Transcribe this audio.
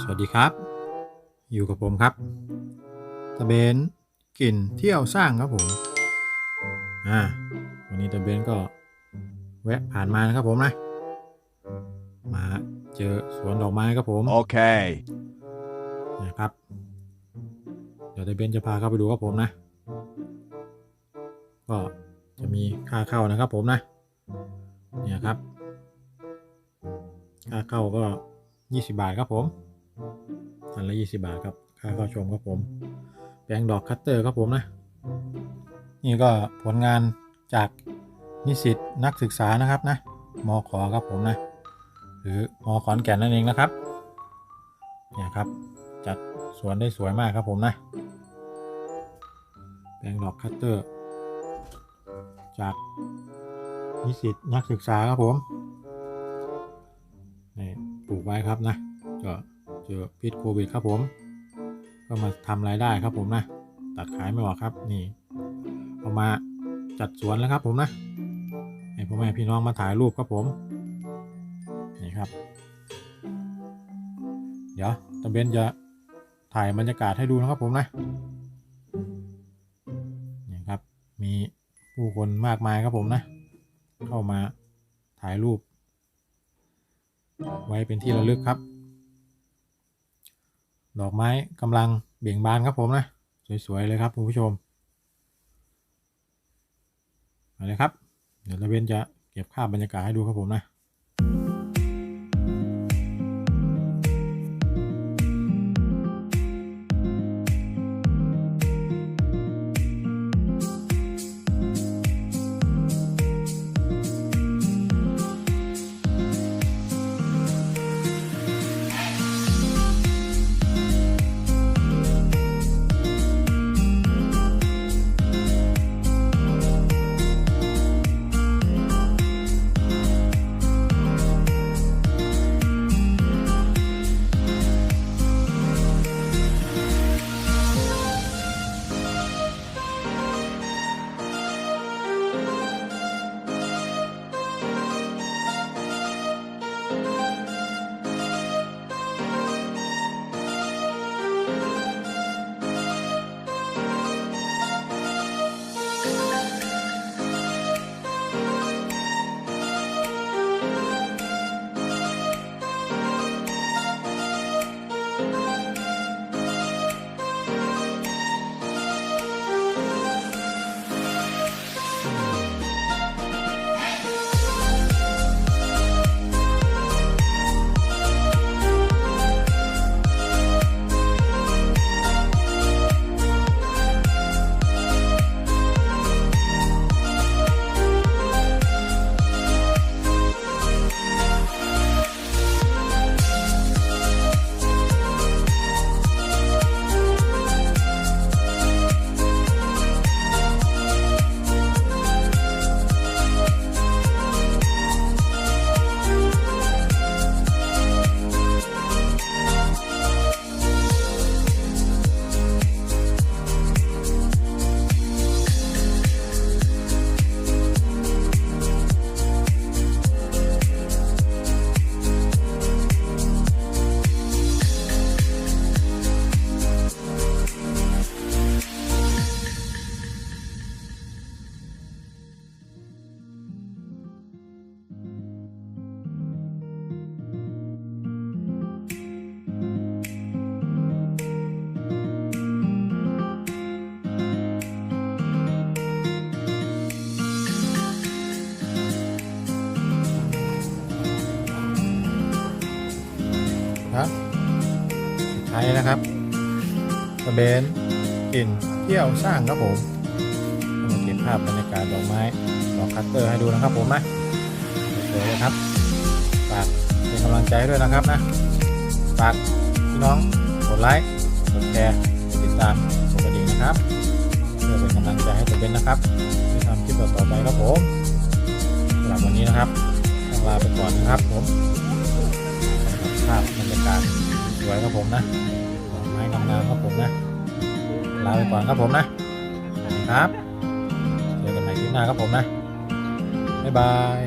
สวัสดีครับ อยู่กับผมครับตะเบนกลิ่นเที่ยวสร้างครับผมอ่าวันนี้ตะเบนก็แวะผ่านมานะครับผมนะมาเจอสวนดอกไม้ครับผม Okay. นะครับ เดี๋ยวตะเบนจะพาเข้าไปดูครับผมนะ ก็จะมีค่าเข้านะครับผมนะเนี่ยครับค่าเข้าก็ 20 บาทครับผม อันละ20บาทครับ ค่าเข้าชมครับผม แปลงดอกคัตเตอร์ครับผมนะ นี่ก็ผลงานจากนิสิตนักศึกษานะครับนะมขอครับผมนะ หรือมขอนแก่นนั่นเองนะครับ เนี่ยครับ จัดสวนได้สวยมากครับผมนะ แปลงดอกคัตเตอร์ จากนิสิตนักศึกษาครับผมนี่ปลูกไว้ครับนะก็ จอพิษโควิดครับผม ก็มาทำรายได้ครับผมนะ ตัดขายไม่ออกครับนี่เอามาจัดสวนแล้วครับผมนะให้พ่อแม่พี่น้องมาถ่ายรูปครับผม นี่ครับ เดี๋ยวตะเบนจะถ่ายบรรยากาศให้ดูนะครับผมนะนี่ครับ มีผู้คนมากมายครับผมนะ เข้ามาถ่ายรูป ไว้เป็นที่ระลึกครับ ดอกไม้กำลังเบ่งบานครับผมนะ สวย ๆ เลยครับคุณผู้ชมเอาเลยครับ เดี๋ยวระเวนจะเก็บภาพบรรยากาศให้ดูครับผมนะ ครับสุดท้นะครับตะเบนกลิ่นเที่ยวสร้างครับผมมาเก็บภาพบรรยากาศดอกไม้ดอกคัตเตอร์ให้ดูนะครับผมนะสวยๆเลยครับฝากเป็นกำลังใจด้วยนะครับนะฝากพี่น้องกดไลค์กดแชร์ติดตามกดกระดิ่งนะครับเพื่อเป็นกำลังใจให้ตะเบนนะครับไปทำคลิปต่อไปครับผมสำหรับวันนี้นะครับต้องลาไปก่อนนะครับผม วยครับผมนะดอกไม้งามๆครับผมนะ ลาไปก่อนครับผมนะสวัสดีครับ เจอกันใหม่คลิปหน้าครับผมนะ บ๊ายบาย